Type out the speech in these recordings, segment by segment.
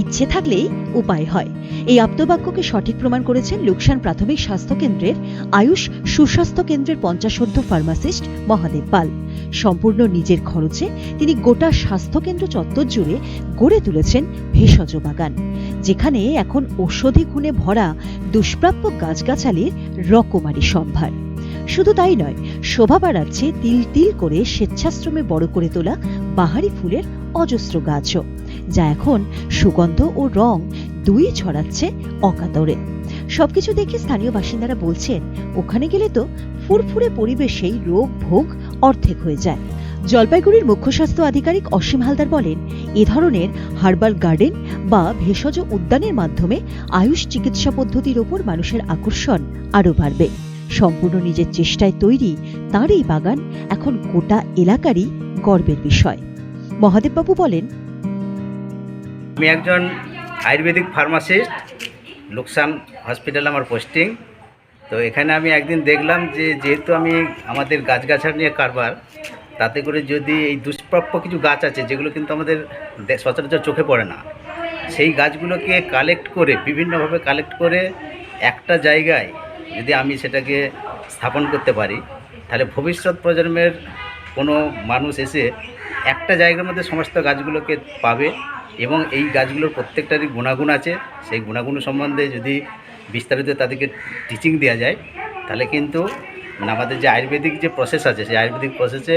ইচ্ছে থাকলেই উপায় হয়। এই আপ্তবাক্যকে সঠিক প্রমাণ করেছেন লুকসান প্রাথমিক স্বাস্থ্য কেন্দ্রের আয়ুষ সুস্বাস্থ্য কেন্দ্রের পঞ্চাশোর্ধ ফার্মাসিস্ট মহাদেব পাল। সম্পূর্ণ নিজের খরচে তিনি গোটা স্বাস্থ্যকেন্দ্র চত্বর জুড়ে গড়ে তুলেছেন ভেষজ বাগান, যেখানে এখন ঔষধি গুণে ভরা দুষ্প্রাপ্য গাছগাছালির রকমারি সম্ভার। শুধু তাই নয় শোভা বাড়াচ্ছে তিল তিল করে স্বেচ্ছাশ্রমে বড় করে তোলা বাহারি ফুলের অজস্র গাছও, যা এখন সুগন্ধ ও রং দুই ছড়াচ্ছে অকাতরে। সবকিছু দেখে স্থানীয় বাসিন্দারা বলছেন, ওখানে গেলে তো ফুরফুরে পরিবেশেই রোগ, ভোগ, অর্ধেক হয়ে যায়। জলপাইগুড়ির মুখ্য স্বাস্থ্য আধিকারিক অসীম হালদার বলেন, এ ধরনের হার্বাল গার্ডেন বা ভেষজ উদ্যানের মাধ্যমে আয়ুষ চিকিৎসা পদ্ধতির ওপর মানুষের আকর্ষণ আরও বাড়বে। সম্পূর্ণ নিজের চেষ্টায় তৈরি তার এই বাগান এখন গোটা এলাকারই গর্বের বিষয়। মহাদেববাবু বলেন, আমি একজন আয়ুর্বেদিক ফার্মাসিস্ট, লোকসান হসপিটাল আমার পোস্টিং। তো এখানে আমি একদিন দেখলাম যে, যেহেতু আমি আমাদের গাছগাছালি নিয়ে কারবার, তাতে করে যদি এই দুষ্প্রাপ্য কিছু গাছ আছে, যেগুলো কিন্তু আমাদের সচরাচর চোখে পড়ে না, সেই গাছগুলোকে কালেক্ট করে, বিভিন্নভাবে কালেক্ট করে একটা জায়গায় যদি আমি সেটাকে স্থাপন করতে পারি, তাহলে ভবিষ্যৎ প্রজন্মের কোনো মানুষ এসে একটা জায়গার মধ্যে সমস্ত গাছগুলোকে পাবে এবং এই গাছগুলোর প্রত্যেকটারই গুণাগুণ আছে। সেই গুণাগুণ সম্বন্ধে যদি বিস্তারিত তাদেরকে টিচিং দেওয়া যায়, তাহলে কিন্তু মানে আমাদের যে আয়ুর্বেদিক যে প্রসেস আছে, সেই আয়ুর্বেদিক প্রসেসে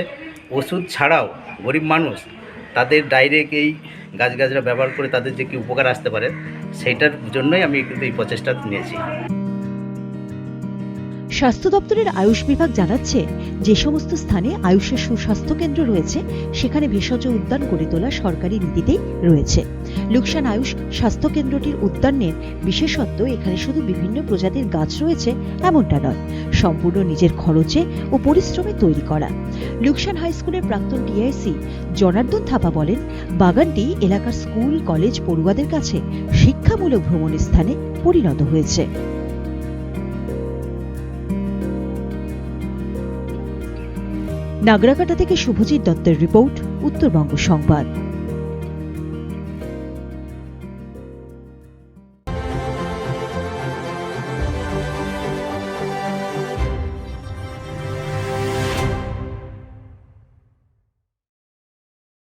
ওষুধ ছাড়াও গরিব মানুষ তাদের ডাইরেক্ট এই গাছগাছরা ব্যবহার করে তাদের যে কি উপকার আসতে পারে, সেইটার জন্যই আমি কিন্তু এই প্রচেষ্টা নিয়েছি। স্বাস্থ্য দপ্তরের আয়ুষ বিভাগ জানাচ্ছে, যে সমস্ত স্থানে আয়ুষের সুস্বাস্থ্য কেন্দ্র রয়েছে, সেখানে ভেষজ উদ্যান গড়ে তোলা সরকারি নীতিতেই রয়েছে। লুকসান আয়ুষ স্বাস্থ্য কেন্দ্রটির উদ্যানের বিশেষত্ব, এখানে শুধু বিভিন্ন প্রজাতির গাছ রয়েছে, এমনটা নয়, সম্পূর্ণ নিজের খরচে ও পরিশ্রমে তৈরি করা। লুকসান হাই স্কুলের প্রাক্তন টিআইসি জনার্দন থাপা বলেন, বাগানটি এলাকার স্কুল, কলেজ, পড়ুয়াদের কাছে শিক্ষামূলক ভ্রমণের স্থানে পরিণত হয়েছে। নাগরাকাটা থেকে শুভজিৎ দত্তের রিপোর্ট উত্তরবঙ্গ সংবাদ।